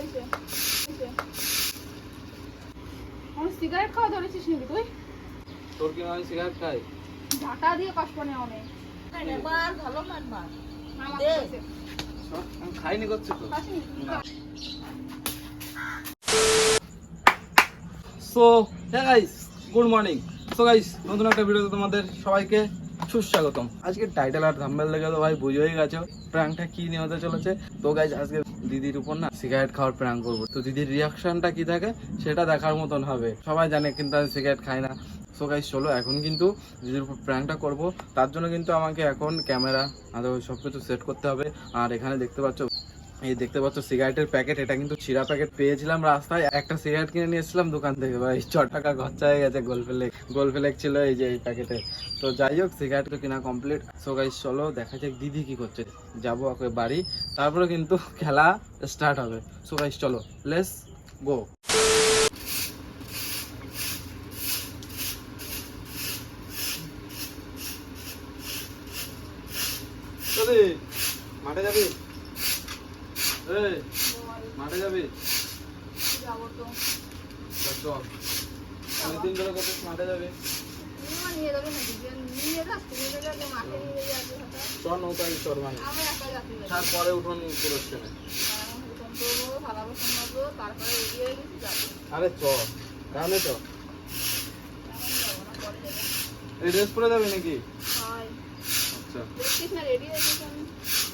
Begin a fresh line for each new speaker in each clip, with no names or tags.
হয়েছে। আমার সিগারেট খাওয়া ধরেছিস নাকি তুই?
তোর কি আমি সিগারেট খাই
ঝাঁটা দিয়ে কষ্ট নেই অনেক।
এবার ভালো মারবা
মামা
দে।
খাইছে।
সব আমি খাইনি করছি তো। সো হ্যাঁ guys good morning so guys নতুন একটা ভিডিওতে তোমাদের সবাইকে সুস্বাগতম। আজকে টাইটেল আর থাম্বেল দেখে তো ভাই বুঝেই গেছো। প্র্যাঙ্কটা কি নিয়ে হতে চলেছে? তো গাইস আজকে দিদির উপর না সিগারেট খাওয়ার প্রাণ করব। তো দিদির রিয়াকশনটা কি থাকে? সেটা দেখার মতন হবে। সবাই জানে কিন্তু আমি সিগারেট খাই না। সো গাইস চলো, এখন কিন্তু দিদির উপর প্র্যাঙ্কটা করব। তার জন্য কিন্তু আমাকে এখন ক্যামেরা আদৌ সব কিছু সেট করতে হবে। আর এখানে দেখতে পাচ্ছ এই দেখতে পাচ্ছ সিগারেটের প্যাকেট এটা কিন্তু চিরা প্যাকেট পেয়েছিলাম রাস্তায়। একটা সিগারেট কিনে নিয়ে এসেছিলাম দোকান থেকে। ভাই, ছ টাকা খরচা হয়ে গেছে গোল ফেলেক গোল ফেলেক ছিল এই যে এই প্যাকেটে তো যাই হোক সিগারেট তো কিনা কমপ্লিট সো গাইস চলো, দেখা যাক দিদি কি করছে। যাব ওকে বাড়ি। তারপরে কিন্তু খেলা স্টার্ট হবে। সো গাইস চলো লেস গো মাঠে যাবি? এই মাঠে যাবি?
যাব তো।
চল। অনেকদিন ধরে কত মাঠে যাবে। চল নৌকায় চল মানে। তারপরে উঠোন করছে না আরে চ তাহলে চ। এই ড্রেস পরে যাবি নাকি? আচ্ছা।
না, হয়ে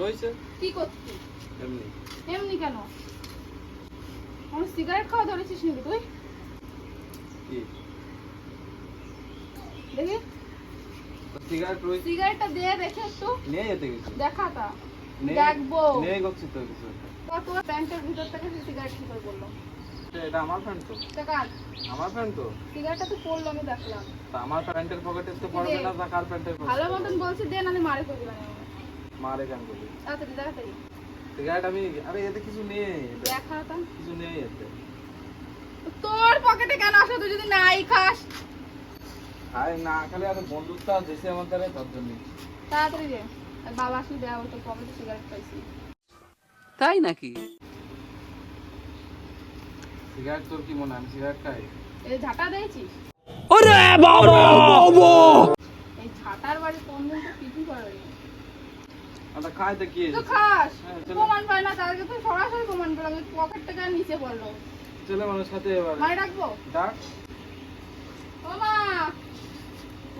রয়েছে?
কি করছিস?
এমনি।
এমনি কেন? আমার সিগারেট খাওয়া ধরেছিস নাকি তুই? দেখি।
সিগারেট রয়েছে
সিগারেটটা দে দেখে একটু।
নিয়ে যেতে গেছি
দেখব।
নিয়ে করছি তো কিছু। একটা।
প্যান্টের ভিতর থেকে সিগারেট কি করে বলল।
এটা আমার প্যান্ট তো।
দেখা
আমার প্যান্ট তো।
পড়ল আমি দেখলাম।
আমার প্যান্টের পকেটে তো পড়বে না তা কার প্যান্টের
ভালো মতন বলছি দে নাহলে মারে করবি না।
মারে কেন করবি?
তাড়াতাড়ি তাড়াতাড়ি
সিগারেট আমি আরে এতে কিছু নেই।
দেখা তা।
কিছু নেই এতে।
তোর পকেটে কেন আসো তুই যদি নাই খাস।
আরে না খালি আর বন্ধুত্ব আর দেশে আমার দ্বারা তার জন্য।
তাড়াতাড়ি দে। বাবা আসলে দেওয়া হতো পকেটে সিগারেট পাইছি।
তাই নাকি?
সিগারেট তোর কি মনে আমি সিগারেট খাই।
এই ঝাঁটা দিয়েছিস? এই ঝাঁটার বাড়ি কোন দিন তো কিছু করেনি।
আচ্ছা খাই তো কি?
তো খাস।
হ্যাঁ,
প্রমাণ পায় না তাদেরকে তো সরাসরি প্রমাণ পেলাম পকেট থেকে নিচে পড়ল।
ছেলে মানুষ সাথে এবার।
মারে ডাকবো?
ডাক।
ও মা!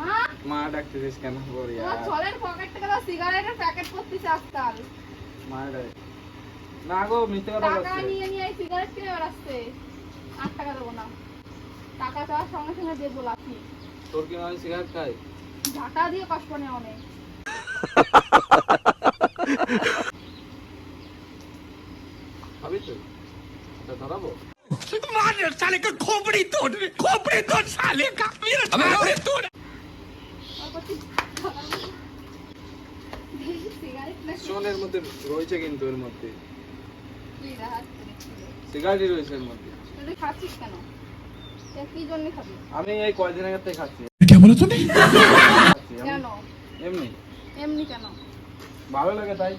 মা!
মা ডাকতেছিস কেন? বলি
তোমার ছলের পকেট থেকে তো সিগারেটের প্যাকেট করতেছে আজকাল।
মা ডাক। না গো মিথ্যে কথা
টাকা
বলছে।
নিয়ে নিয়ে সিগারেট কিনে বেড়াচ্ছে। আট টাকা দেবো না টাকা চাওয়ার সঙ্গে সঙ্গে দেবো লাফি
তোর কি আমি সিগারেট খাই
ঝাঁটা দিয়ে কষ্ট নেই অনেক
খাবি তো আচ্ছা ধরাবো
साले का खोपड़ी तोड़ खोपड़ी तोड़ साले का मेरा खोपड़ी तोड़
সিগারেট না
শোনের মধ্যে রয়েছে কিন্তু এর মধ্যে
কি রাহাত
সিগারেটই রয়েছে এর মধ্যে
তুই খাচ্ছিস কেন তা কি জন্য খাবি
আমি এই কয়দিন আগে থেকে খাচ্ছি
क्या बोला तूने
খাচ্ছি, আমি
কেন
এমনি
এমনি কেন
ভালো লাগে তাই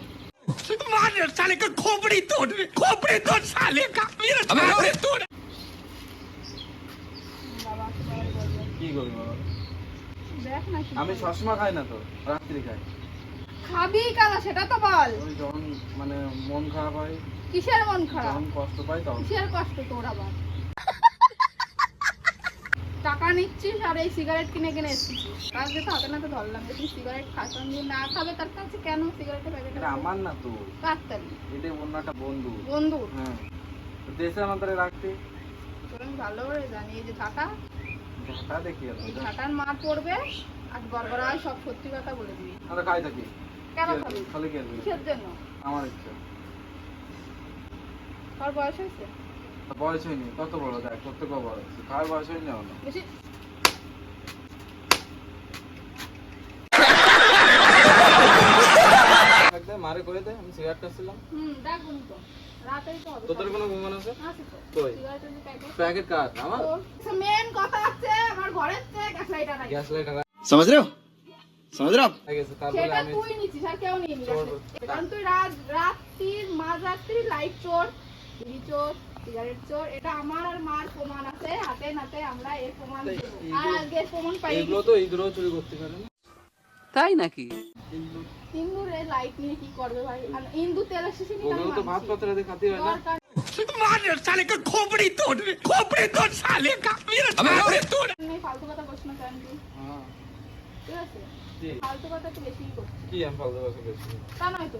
मार साले का खोपड़ी तोड़ खोपड़ी तोड़ साले का मेरा खोपड़ी तोड़
বাবা আসলে আবার বলবে।
কি করবি বাবা
দেখ না কি
আমি
করে।
সবসময় খাই না তো রাত্রি খাই
খাবি কেন সেটা তো বল
ওই যখন মানে মন খারাপ হয়
কিসের মন খারাপ
যখন কষ্ট পাই তখন
কিসের কষ্ট তোর আবার টাকা নিচ্ছিস আর এই সিগারেট কিনে কিনে এসেছিস। কালকে তো হাতে নাতে ধরলাম যে তুই সিগারেট খাস আমি। না খাবে তার কাছে কেন সিগারেটের প্যাকেট
আমার না তো
কাটতালি
এটা অন্য একটা বন্ধু
বন্ধু
হ্যাঁ। দেশে আমাদের রাখতে।
তোর ভালো করে জানি। এই যে ঝাঁটা
ঝাঁটা দেখি
এই ঝাঁটার মা পড়বে আজ গড়গড়ায় সব সত্যি কথা বলে দিবি।
আমরা খাই থাকি।
কেন খাবি?
খালি খেলবি
কিসের জন্য?
আমার ইচ্ছা।
তোর বয়স হয়েছে?
বয়স হয়নি কত বড়? দেখ কত বড় খাওয়ার বয়স হয়নি না মারে কই দে আমি সিগারেট খাচ্ছিলাম
হুম দেখুন তো। তো
তোদের কোনো ঘুমান আছে?
আছে প্যাকেট
কার? আমার?
মেন কথা আছে আমার ঘরে তে গ্যাস লাইটার নাই
গ্যাস
লাইটার সমঝ রে
সমঝ রে
সেটা তুই নিছিস আর কেউ নিয়ে নিছিস কারণ তুই রাত রাত্রির মাঝ রাত্রি লাইট চোর চোর
তাই
নাকি?
ফালতু কথা ঠিক আছে? ফালতু কথা তো বেশি
কি আমি ফালতু কথা বেশি
তা নয় কি?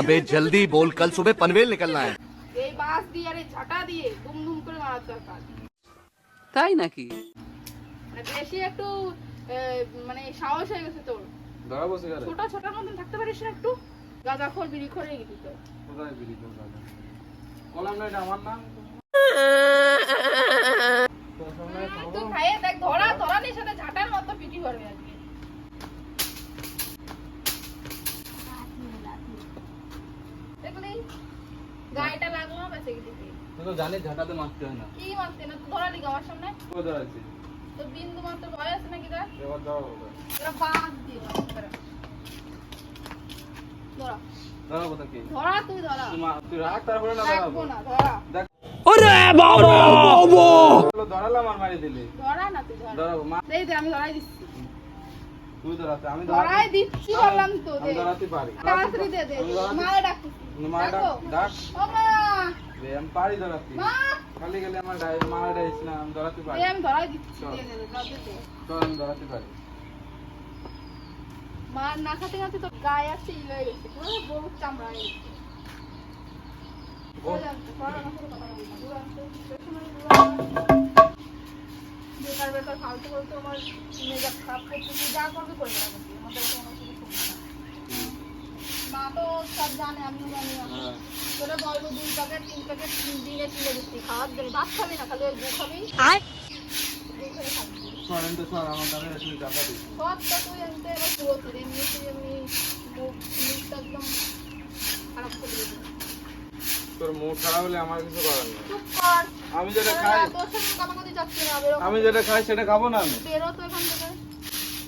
अबे जल्दी बोल कल सुबह पनवेल निकलना है।
তাই নাকি?
মানে বেশি একটু মানে সাহস হয়ে গেছে তোর। ছোট ছোট মতন থাকতে পারিস না একটু? বিড়ি হয়ে
আমার নাম?
খাইয়ে দেখ ধরা ধরা নিয়ে সাথে ঝাটার মতো পিটি করবে আজকে দেখলি গায়েটা লাগল বেঁচে গেছিস
তো জানিস ঝাঁটাতে মারতে হয় না।
কি মানতে না? তুই ধরালি গো আমার সামনে।
কোথায় আছে
তো বিন্দু মাত্র ভয় আছে নাকি তার?
এবার যাও
এরা বাদ দিয়ে ধরা। ধরা।
ধরা কি?
ধরা তুই ধরা।
তুই রাখ তারপরে না
রাখব
ধরাবো
না ধরা।
ধরালাম আর মারি দিলি।
ধরা না তুই ধরা।
ধরাবো মা।
এই দে আমি ধরাই দিচ্ছি।
তুই আমি
দিচ্ছি বললাম তো দে।
আমি ধরাতে পারি।
তাড়াতাড়ি দে দে
আমি ধরাতে- মা ডাক
ডাকো।
ডাক।
ও মা।
দে আমি পারি ধরাতে।
মা।
খালি গেলে আমার ডাই মা ডাইস না আমি ধরাতে পারি।
আমি ধরাই দিচ্ছি। দে দে দে দে, দে।
চল আমি ধরাতে পারি।
মার না খাতে খাতে তো গায়ে আসছে ই হয়ে গেছে। পুরো গরুর চামড়া হয়ে গেছে।
ও।
চলে যাচ্ছে, পড়া না। করে না। বেকার বেকার ফালতু ফালতু আমার মেজাজ খারাপ করছে তুই যা করবি করে রাখবি আমাদের কোনো কিছু করবি না। মা তো সব জানে আমিও জানি।
হ্যাঁ।
তোরা বলব দুই প্যাকেট তিন প্যাকেট দিনে কিনে দিচ্ছি। খাওয়ার জন্য ভাত খাবি না খালি ওই গু খাবি? গু খেয়ে থাকবি
সর এমনি সর আমার কানে এসে টাকা দিস
সব তো তুই এমনি এবার পুরো তুই এমনি তুই এমনি মুখটা একদম খারাপ করে দিবি।
তোর মুখ খারাপ হলে আমার কিছু করার নেই।
চুপ কর।
আমি যেটা খাই
তোর সঙ্গে কামাকাতি যাচ্ছে না বেরো।
আমি যেটা খাই সেটা খাব না আমি?
বেরো তো এখান থেকে।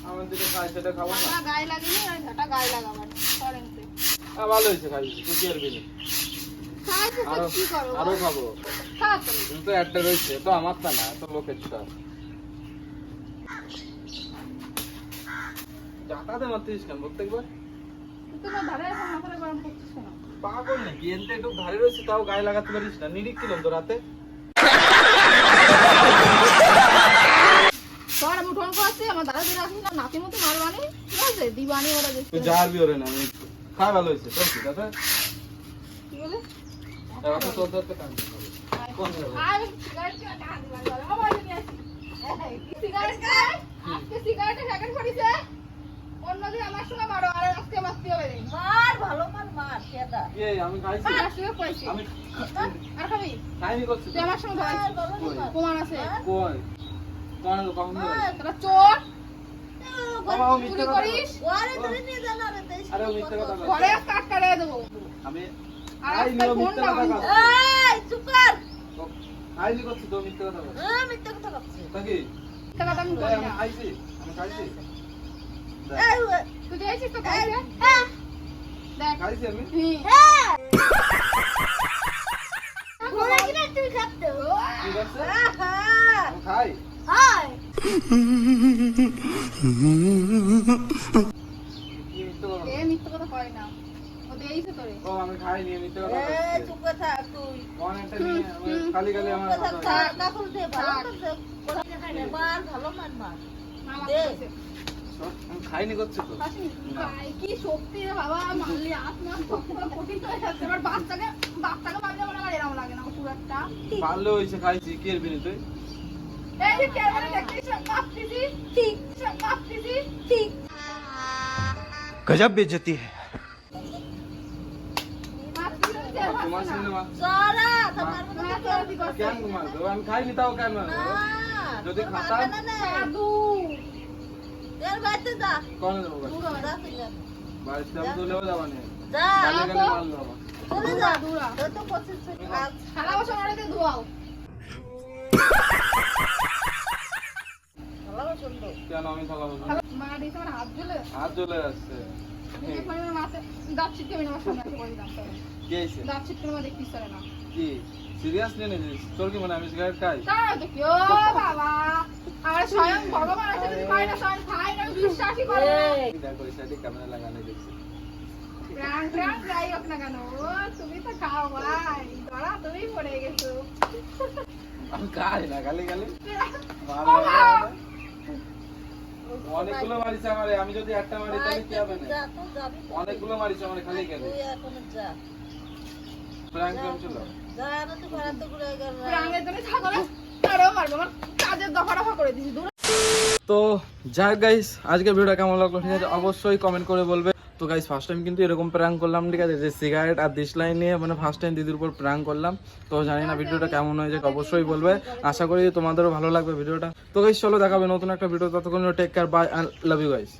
আমি যেটা খাই সেটা খাব না?
আমরা গায়ে লাগিনি আর ঝাঁটা গায়ে লাগাবার করেন তুই
ভালো হয়েছে খাই তুই কি আর বিনি আরও
কি করব
আরও খাব।
তো।
একটা রয়েছে তো আমার তা না তো লোকের তা। যাতাতে মারতিস কেন প্রত্যেকবার?
তুই তো ধারে এখন মাথাটা গরম করছিস কেন?
পাগল নাকি? এনতে একটু ধারে রয়েছে তাও গায়ে লাগাতে পারিস না। নিরিক ছিলাম তো রাতে
তোর আমি ফোন করছি আমার দাদা দিলে আসিস না নাতির মতো মারবানি ঠিক আছে? দিবানি ওরা
তুই
দেখছি
যার বিওরে না আমি খাই ভালো হয়েছে তোর কি দাদা
কি বলে?
এবার তো তোর ধরতে কান কোন যাবে?
সিগারেট খেয়ে টাকা দিবানি বলে নিয়ে আসি। সিগারেট খাই আজকে সিগারেটের প্যাকেট পড়িছে। অন্যদিন আমার সঙ্গে মারো আর আজকে মারতে হবে
মার ভালো মার মার কেদা।
এই, আমি খাইছি।
আমার সঙ্গে পয়সা
আমি
আর খাবি?
খাইনি করছি
তুই আমার সঙ্গে ধরাইছিস
কই?
প্রমাণ আছে।
কই? তোমার তো কখন?
তোরা চোর।
বাবা, ও মিথ্যে
চুরি
কথা
করিস?
ওরে তুমি নিয়ে জানো রে দেশ
আরে মিথ্যে কথা
ঘরে কাট কাটে দেবো।
আমি খাইনি করছি তো মিথ্যে কথা বলে।
এ মিথ্যা কথা করছিস
তা কি?
মিথ্যে কথা আমি
এই, আমি খাইছি আমি খাইছি দেখ,
এই ওই,
তুই দেখছিস তো খাইছে? দেখ
খাইছি আমি
হুম।
এই কিনা তুই খাচ্ছে
ঠিক আছে খাই
হাই
কথা
এ মিথ্যে কথা কয় না ও দিয়েইছে তোরে
ও আমি খাই নিয়ে মিথ্যে কথা
এ চুপ করে তুই
কোন নিয়ে খালি খালি আমার
থাক কাপড় দে ভালো করে ভালো মার মার।
আমি খাইনি করছে তো।
কি শক্তি রে বাবা মারলি আত্মা কঠিন হয়ে যাচ্ছে। এবার বাচ্চাকে বাচ্চাকে মারলে মনে হয় এরকম লাগে না ওষুধ একটা।
পারলে হয়েছে খাইছি কি এর বিনি তুই
গজব বেজতি है
তোমার সিনেমা
সারা তোমার
কেন মারবো আমি খাইনি তাও কেন যদি
খাতা
দাদু।
তোর বাড়িতে যা
কোন দেবো
যা তুই।
বাড়িতে আমি যাবা না
যা
গালে গালে মারলো আমার
চলে যা তোর তো পঁচিশ আজ
থালা অনেকে ধোয়াও
কেন আমি থালা বসবো
মা দিয়েছে আমার হাত জ্বলে
হাত জ্বলে
ছিটকে আমি আমার সামনে বলে দিলাম
কি
দাঁত ছিটকে আমার দেখতিস তোরে না।
কি? সিরিয়াসলি নিয়েছিস তোর কি মানে আমি সিগারেট খাই?
তাই তো কি ও বাবা। আমার স্বয়ং ভগবান আছে যদি খাই না স্বয়ং খাই না বিশ্বাসই করে
দেখো এই সাইডে ক্যামেরা লাগানো দেখছি।
প্রাণ প্রাণ যাই হোক না কেন তুমি তো খাও ভাই। ধরা তুমি পড়ে গেছো।
আমি খাই না গালি গালি। অনেকগুলো মারিছে আমারে আমি যদি একটা মারি তাহলে কি হবে না? অনেকগুলো মারিছে আমারে খালি গেলে তো যাই গাইস আজকে ভিডিওটা কেমন লাগল ঠিক আছে অবশ্যই কমেন্ট করে বলবে। তো গাইস ফার্স্ট টাইম কিন্তু এরকম প্র্যাঙ্ক করলাম ঠিক আছে যে সিগারেট আর ডিসলাইন নিয়ে মানে ফার্স্ট টাইম দিদির উপর প্র্যাঙ্ক করলাম। তো জানি না ভিডিওটা কেমন হয়েছে অবশ্যই বলবে। আশা করি তোমাদেরও ভালো লাগবে ভিডিওটা তো গাইস চলো দেখাবে নতুন একটা ভিডিও ততক্ষণ take care bye love you guys